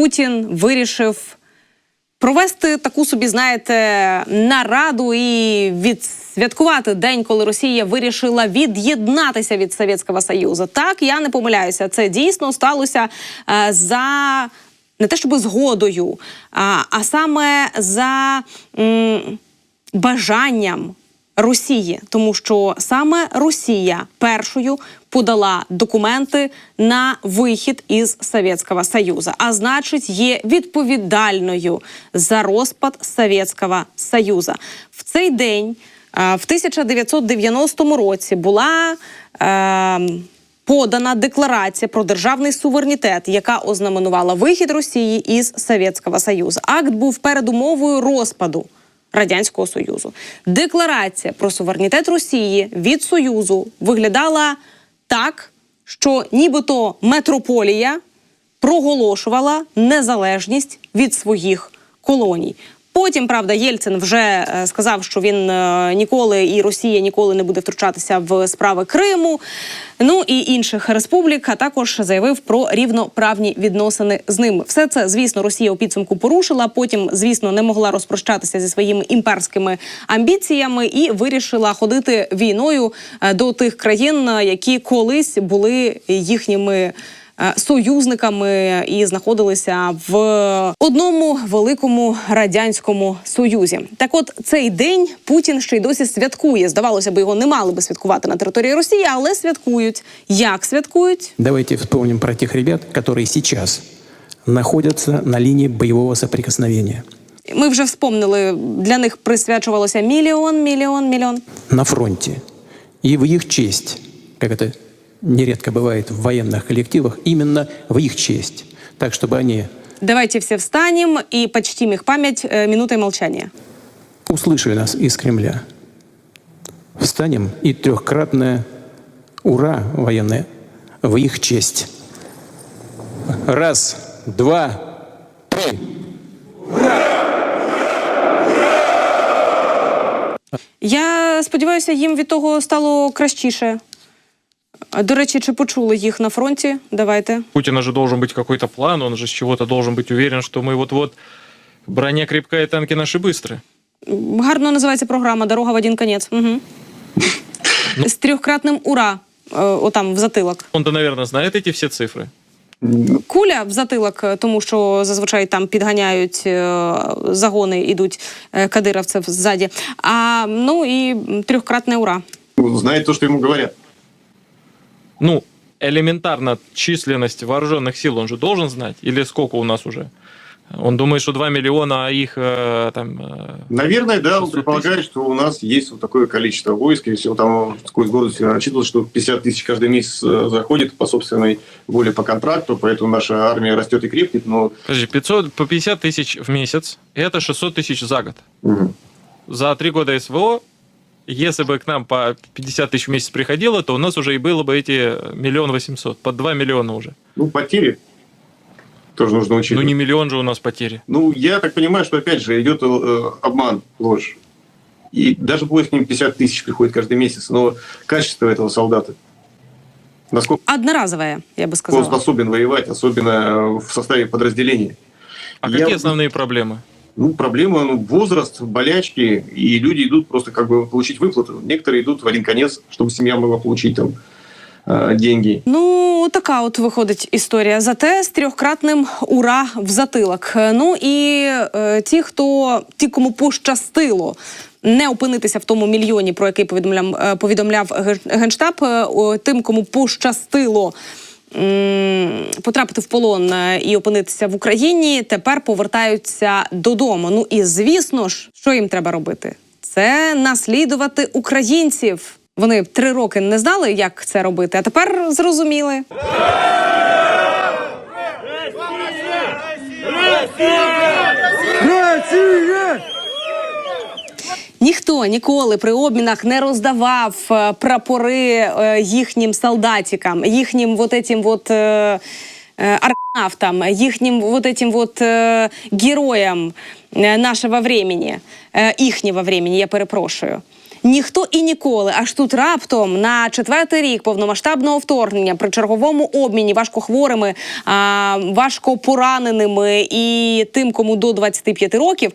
Путін вирішив провести таку собі, знаєте, нараду і відсвяткувати день, коли Росія вирішила від'єднатися від Совєтського Союзу. Так, я не помиляюся. Це дійсно сталося е, за не те, щоб згодою, а, а саме за м, бажанням Росії, тому що саме Росія першою подала документи на вихід із Совєтського Союзу, а значить, є відповідальною за розпад Совєтського Союзу. В цей день, е, в 1990 році, була. Е, подана декларація про державний суверенітет, яка ознаменувала вихід Росії із Совєтського Союзу. Акт був передумовою розпаду Радянського Союзу. Декларація про суверенітет Росії від Союзу виглядала так, що нібито метрополія проголошувала незалежність від своїх колоній. Потім, правда, Єльцин вже е, сказав, що він е, ніколи і Росія ніколи не буде втручатися в справи Криму, ну і інших республік. А також заявив про рівноправні відносини з ними. Все це, звісно, Росія у підсумку порушила. Потім, звісно, не могла розпрощатися зі своїми імперськими амбіціями і вирішила ходити війною е, до тих країн, які колись були їхніми союзниками і знаходилися в одному великому радянському союзі. Так, от цей день Путін ще й досі святкує. Здавалося б, його не мали би святкувати на території Росії, але святкують. Як святкують? Давайте вспомним про тех ребят, которые сейчас находятся на линии боевого соприкосновения. Ми вже вспомнили, для них присвячувалося мільйон, мільйон, мільйон. На фронте. И в их честь, как это нередко бывает в военных коллективах, именно в их честь. Так, чтобы они Давайте все встанем и почтим их память э, минутой молчания. услышали нас из Кремля. Встанем и трехкратное «Ура!» военное в их честь. Раз, два, три. Я сподіваюся, їм від того стало кращіше. А, До речі, чи почули їх на фронті? Давайте. Путина же должен быть какой-то план, он же с чего-то должен быть уверен, что мы вот-вот броня крепкая, танки наши быстрые. Гарно називається програма Дорога в один конець. Угу. З трьохкратним ура. е, Отам в затилок. Он-то, наверное, знает эти все цифры. Куля в затилок, е, тому що зазвичай там підганяють е, загони, ідуть е, кадировців ззаді. А ну і трьохкратне ура. знает то, что ему говорят. Ну, элементарно численность вооруженных сил он же должен знать. Или сколько у нас уже? Он думает, что 2 миллиона, а их э, там... э, Наверное, да, он 600 предполагает, что у нас есть вот такое количество войск, и все там он сквозь годы себя рассчитывал, что 50 тысяч каждый месяц э, заходит по собственной воле по контракту, поэтому наша армия растет и крепнет, но Подожди, 500, по 50 тысяч в месяц, это 600 тысяч за год. мгм. За три года СВО, если бы к нам по 50 тысяч в месяц приходило, то у нас уже и было бы эти миллион восемьсот, по 2 миллиона уже. ну, потери тоже нужно Ну учитывать. не миллион же у нас потери. Ну, я так понимаю, что опять же идет э, обман, ложь. И даже пусть к ним 50 тысяч приходит каждый месяц, но качество этого солдата, насколько Одноразове, я би он сказала. способен воевать, особенно э, в составе подразделения. А Я какие основные проблемы? Ну, проблема, ну, возраст, болячки, и люди идут просто как бы получить выплату. Некоторые идут в один конец, чтобы семья могла получить там э, деньги. Ну, така от виходить історія. Зате з трьохкратним ура в затилок. Е, Ну і е, ті, хто ті, кому пощастило. Не опинитися в тому мільйоні, про який повідомляв, е, повідомляв Ген- генштаб, е, о, тим, кому пощастило м, потрапити в полон е, і опинитися в Україні, тепер повертаються додому. Ну і звісно ж, що їм треба робити? Це наслідувати українців. Вони три роки не знали, як це робити, а тепер зрозуміли. Ніхто ніколи при обмінах не роздавав е, прапори е, їхнім солдатикам, їхнім вот этим вот е, арканавтам, їхнім вот этим вот героям нашого времени, їхнього времени, я перепрошую. Ніхто і ніколи, аж тут раптом на четвертий рік повномасштабного вторгнення при черговому обміні важкохворими, а, важко пораненими і тим, кому до 25 років,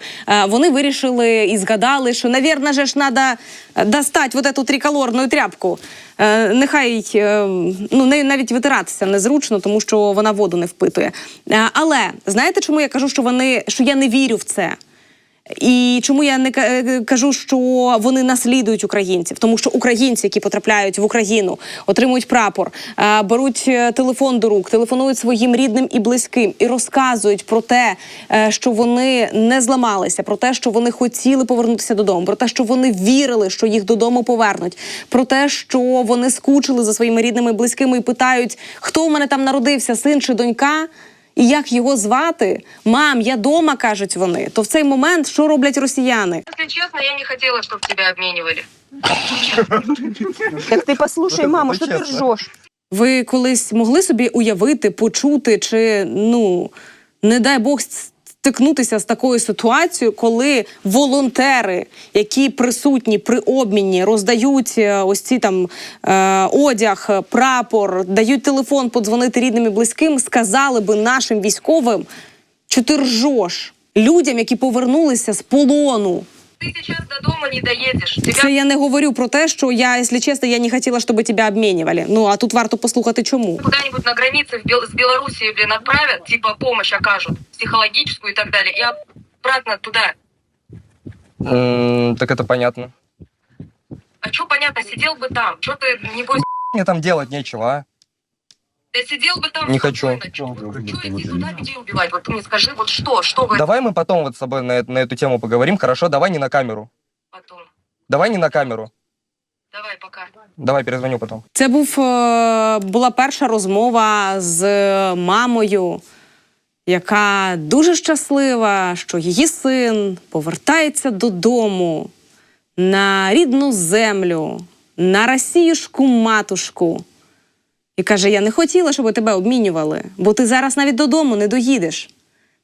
вони вирішили і згадали, що, навірно, же ж треба достати вот эту триколорну тряпку. Е, Нехай е, ну навіть витиратися незручно, тому що вона воду не впитує. Е, Але знаєте, чому я кажу, що вони що я не вірю в це? І чому я не е, кажу, що вони наслідують українців? Тому що українці, які потрапляють в Україну, отримують прапор, е, беруть е, телефон до рук, телефонують своїм рідним і близьким і розказують про те, що вони не зламалися, про те, що вони хотіли повернутися додому, про те, що вони вірили, що їх додому повернуть, про те, що вони скучили за своїми рідними і близькими і питають, хто в мене там народився, син чи донька І як його звати? Мам, я дома, кажуть вони. То в цей момент що роблять росіяни? Если честно, я не хотела, чтобы тебя обменивали. Так ты послушай, мама, что ты ржешь? Ви колись могли собі уявити, почути, чи ну не дай Бог стикнутися з такою ситуацією, коли волонтери, які присутні при обміні, роздають е, ось ці там е, одяг, прапор, дають телефон подзвонити рідним і близьким, сказали би нашим військовим, що ти ржеш людям, які повернулися з полону. Ты сейчас до дома не доедешь. Тебя Це я не говорю про те, що я, якщо чесно, я не хотіла, щоб тебе обмінювали. Ну а тут варто послухати, чому. куда-нибудь на границе в Бел- с Белоруссией, блин, отправят, типа помощь окажут, психологическую и так далее, и обратно туда. М, Так это понятно. А что понятно, сидел бы там, что ты, небось, Мне там делать нечего, а? да сидел бы там Не хочу. спокойно. Чё идти туда, людей убивать? Вот ты мне скажи, вот что, что вы Давай мы потом вот с тобой на, э- на эту тему поговорим, хорошо? Давай не на камеру. потом? Давай не на камеру. Давай, пока. Давай перезвоню потом. Це був е, була перша розмова з мамою, яка дуже щаслива, що її син повертається додому на рідну землю, на росіюшку матушку. І каже: Я не хотіла, щоб тебе обмінювали, бо ти зараз навіть додому не доїдеш.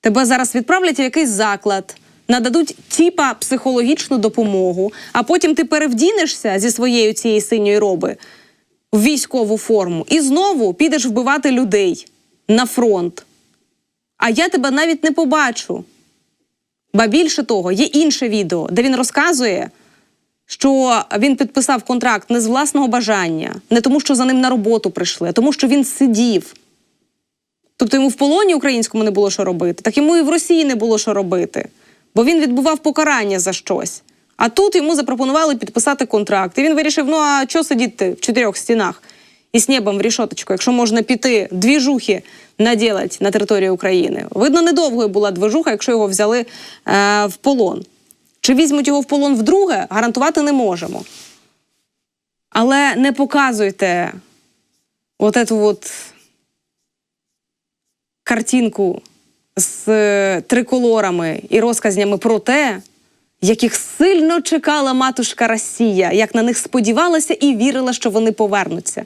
Тебе зараз відправлять в якийсь заклад, нададуть тіпа психологічну допомогу, а потім ти перевдінешся зі своєю цієї синьої роби в військову форму і знову підеш вбивати людей на фронт. А я тебе навіть не побачу. Ба більше того, є інше відео, де він розказує, що він підписав контракт не з власного бажання, не тому, що за ним на роботу прийшли, а тому, що він сидів. Тобто йому в полоні українському не було що робити, так йому і в Росії не було що робити, бо він відбував покарання за щось. А тут йому запропонували підписати контракт. І він вирішив: ну а що сидіти в чотирьох стінах і з небом в рішоточку, якщо можна піти дві жухи наділати на території України. Видно, недовгою була движуха, якщо його взяли е, в полон. Чи візьмуть його в полон вдруге, гарантувати не можемо. Але не показуйте от эту от картинку з е, триколорами і розказнями про те, яких сильно чекала матушка Росія, як на них сподівалася і вірила, що вони повернуться.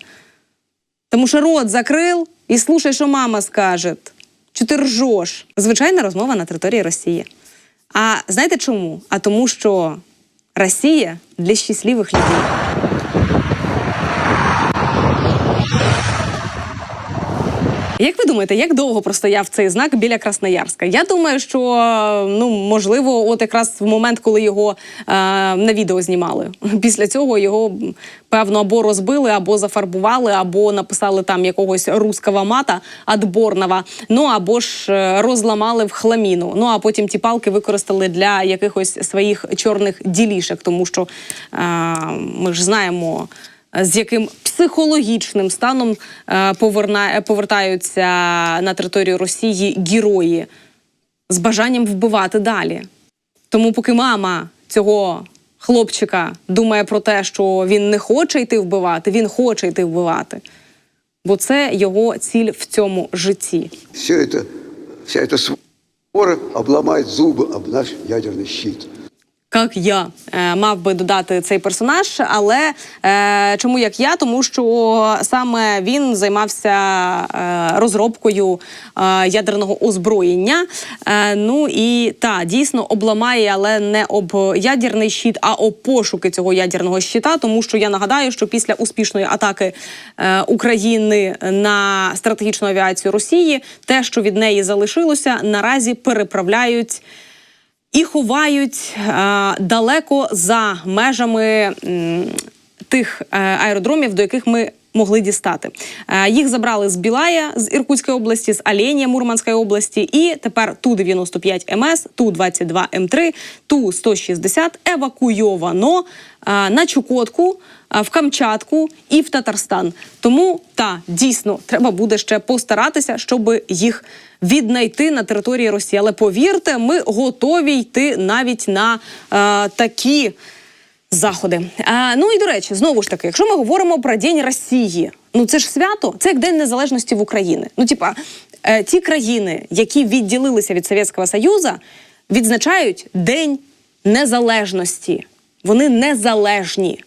Тому що рот закрив і слушай, що мама скаже. Чи ти ржеш? Звичайна розмова на території Росії. А знаєте чому? А тому, що Росія для щасливих людей. Як ви думаєте, як довго простояв цей знак біля Красноярська? Я думаю, що ну можливо, от якраз в момент, коли його е, на відео знімали. Після цього його певно або розбили, або зафарбували, або написали там якогось руского мата адборного, ну або ж е, розламали в хламіну. Ну а потім ті палки використали для якихось своїх чорних ділішок, тому що е, ми ж знаємо з яким психологічним станом е, поверна, повертаються на територію Росії герої з бажанням вбивати далі. Тому, поки мама цього хлопчика думає про те, що він не хоче йти вбивати, він хоче йти вбивати. Бо це його ціль в цьому житті. все это, вся эта свора обломает зубы об наш ядерный щит. як я е, мав би додати цей персонаж. Але е, чому як я? Тому що саме він займався е, розробкою е, ядерного озброєння. Е, ну і та дійсно обламає, але не об ядерний щит, а об пошуки цього ядерного щита. Тому що я нагадаю, що після успішної атаки е, України на стратегічну авіацію Росії, те, що від неї залишилося, наразі переправляють і ховають е, далеко за межами тих е, аеродромів, до яких ми. Могли дістати Е, їх забрали з Білая з Іркутської області, з Оленя Мурманської області, і тепер ту 95 МС, ту 22 М3, ту 160 евакуйовано е, на Чукотку, е, в Камчатку і в Татарстан. Тому та дійсно треба буде ще постаратися, щоб їх віднайти на території Росії. Але повірте, ми готові йти навіть на е, такі заходи. А, ну і до речі, знову ж таки, якщо ми говоримо про День Росії, ну це ж свято, це як День Незалежності в Україні. Ну, типа, е, ті країни, які відділилися від Совєтського Союзу, відзначають День Незалежності. Вони незалежні.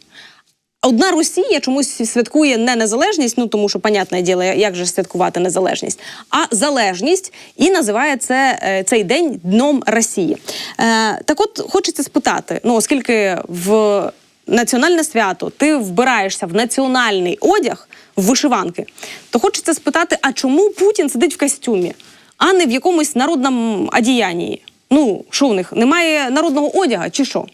Одна Росія чомусь святкує не незалежність, ну тому що, понятне діло, як же святкувати незалежність, а залежність і називає це е, цей день Дном Росії. Е, так от хочеться спитати: ну, оскільки в національне свято ти вбираєшся в національний одяг в вишиванки, то хочеться спитати: а чому Путін сидить в костюмі, а не в якомусь народному одіянні? Ну, що в них немає народного одяга, чи що?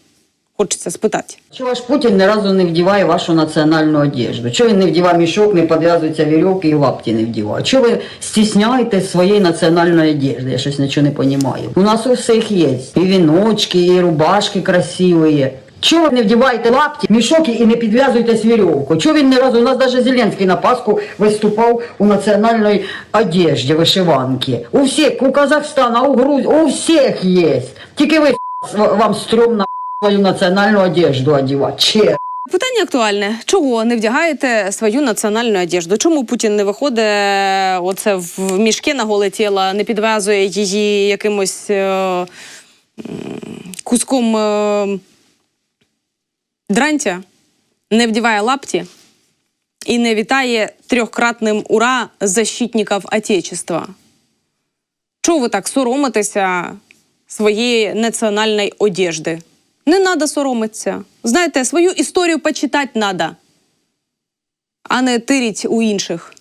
Хочеться спитати. Чого ваш Путін ні разу не вдіває вашу національну одежду? Чого він не вдіває мішок, не підв'язується вірьовки і лапті не вдіває? Чого ви стісняєтесь своєї національної одежди? Я щось нічого не розумію. У нас у всіх є і віночки, і рубашки красиві. Чого не вдіваєте лапті, мішок і не підв'язуєтесь вірьовку? Чого він не разу? У нас навіть Зеленський на Пасху виступав у національній одежді, вишиванки. У всіх, у Казахстана, у Грузії, у всіх є. Тільки ви вам стрьомно свою національну одежду одівати. Че? Питання актуальне: чого не вдягаєте свою національну одежду? Чому Путін не виходить е, оце в мішки на голе тіло, не підв'язує її якимось е, куском е, дрантя, не вдіває лапті і не вітає трьохкратним ура защитників Отечества? Чого ви так соромитеся своєї національної одежди? Не треба соромитися. Знаєте, свою історію почитати треба, а не тиріть у інших.